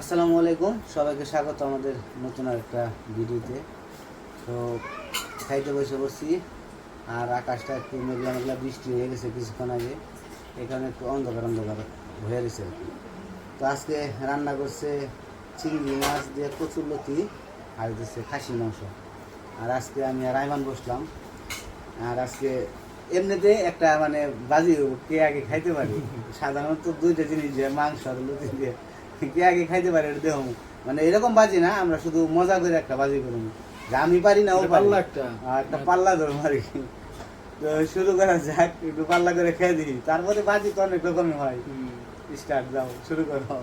আসসালামু আলাইকুম। সবাইকে স্বাগত আমাদের নতুন একটা ভিডিওতে। তো খাইতে বসে বসছি, আর আকাশটা একটু মেঘলা মেঘলা বৃষ্টি হয়ে গেছে কিছুক্ষণ আগে। এখানে একটু অন্ধকার অন্ধকার হয়ে গেছে তো আজকে রান্না করছে চিংড়ি মাছ দিয়ে কচুর লতি আর দিচ্ছে খাসির মাংস। আর আজকে আমি আর রায়মান বসলাম। আর আজকে এমনিতে একটা মানে বাজি কে আগে খাইতে পারি? সাধারণত দুইটা জিনিস যে মাংস আর লতি দিয়ে। কে আগে খাইতে পারে এটা দেহ মানে এরকম বাজি না আমরা শুধু মজা করে একটা বাজি করুন। যে আমি পারি না ও পারি পাল্লা একটা। আর কি। তো শুরু করা যাক একটু পাল্লা করে খেয়ে দিই। তারপরে বাজি তো অনেক রকমই হয়। স্টার্ট দাও শুরু করো।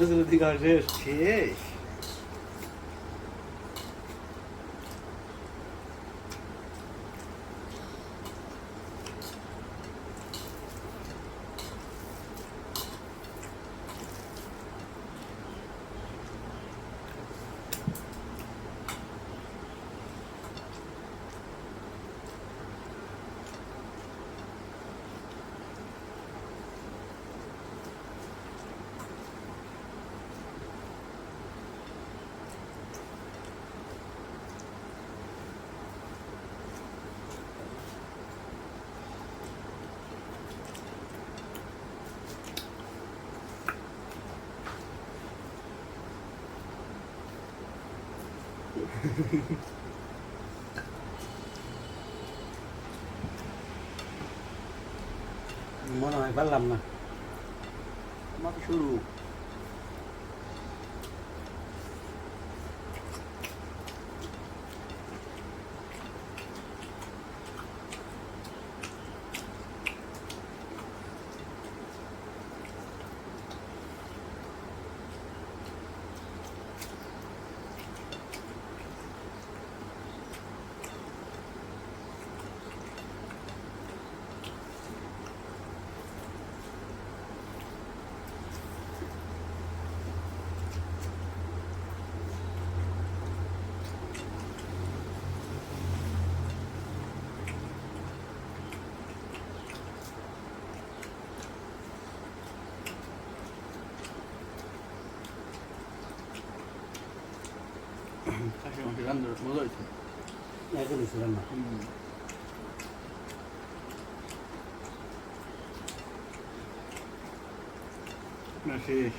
লতি খাওয়া শেষ শেষ মনে হয় পারলাম না। আমাকে শুরু। খাসি মাংস রান্না মজা হয়েছে একদম ছিলাম না না শেষ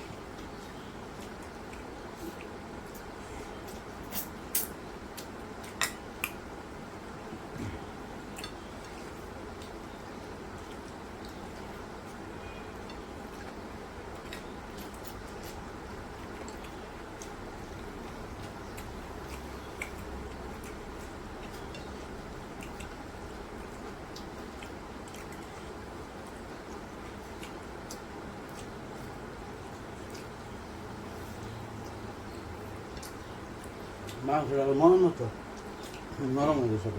মাংসটা মনের মতো নরম হয়ে গেছে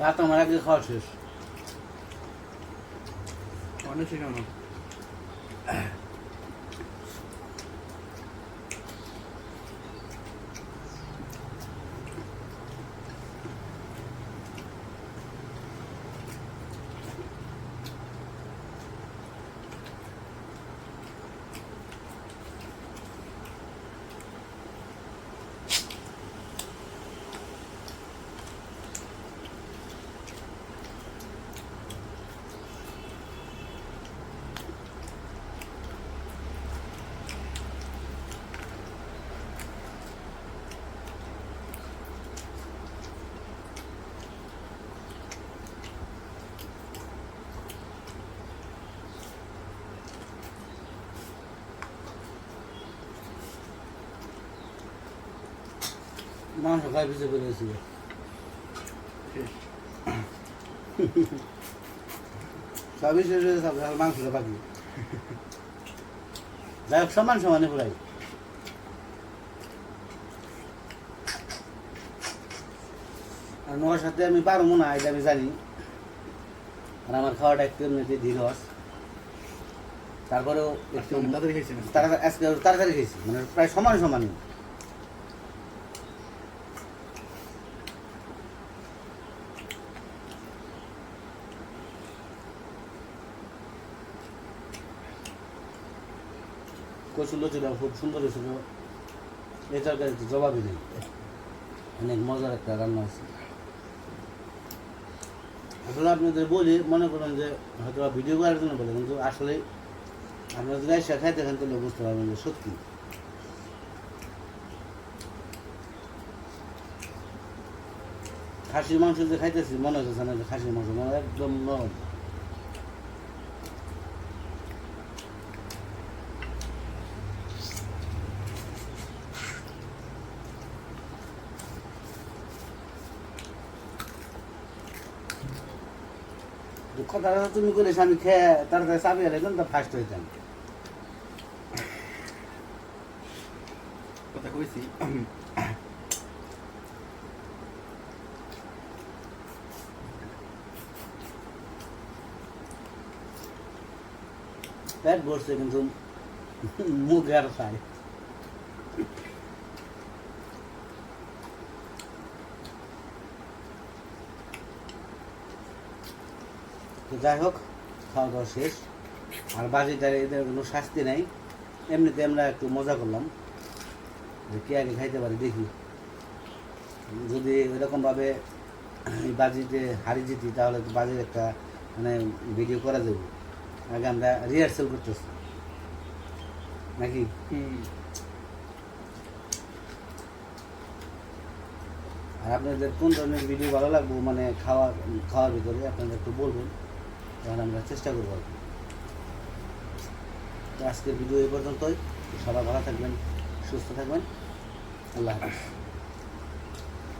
ভাত আমার আগে খাওয়া শেষ। অনেক শেখানো মাংস খাই পিছিয়ে শেষ সবই শেষ হয়ে আর মাংসটা বাকি। যাই হোক সমান সমানে পুরাই। আর নোয়ার সাথে আমি পারব না এটা আমি জানি। আর আমার খাওয়াটা একটু এমনিতে ধীর হস তারপরেও একটু না তাড়াতাড়ি আজকে তাড়াতাড়ি খেয়েছি মানে প্রায় সমান সমানই। কচু লচুটা খুব সুন্দর হয়েছিল তরকারি তো জবাবই নেই অনেক মজার একটা রান্না আছে আসলে আপনাদের বলি, মনে করেন যে হয়তো ভিডিও করার জন্য বলে, কিন্তু আসলে আপনারা যদি এসে খাইতে খান তাহলে বুঝতে পারবেন যে সত্যি। খাসির মাংস যে খাইতেছি, মনে হচ্ছে না যে খাসির মাংস মানে একদম নরম। কথাটা তুমি বলে আমি খেয়ে তাড়াতাড়ি চাবি হারাই তা ফার্স্ট হইতাম কথা কইছি। পেট ভরছে কিন্তু মুখ আর খাই যাই হোক খাওয়া দাওয়া শেষ। আর বাজিটার এদের কোনো শাস্তি নাই। এমনিতে আমরা একটু মজা করলাম। যে কে আগে খাইতে পারি দেখি। যদি এরকমভাবে বাজিতে হারি জিতি তাহলে তো বাজির একটা মানে ভিডিও করা যাবে। আগে আমরা রিহার্সেল করতেছি। নাকি? আর আপনাদের কোন ধরনের ভিডিও ভালো লাগবে? মানে খাওয়া খাওয়ার ভিতরে আপনারা একটু বলবেন। তাহলে আমরা চেষ্টা করব আর আজকের ভিডিও এই পর্যন্তই। সবাই ভালো থাকবেন, সুস্থ থাকবেন। আল্লাহ হাফিজ।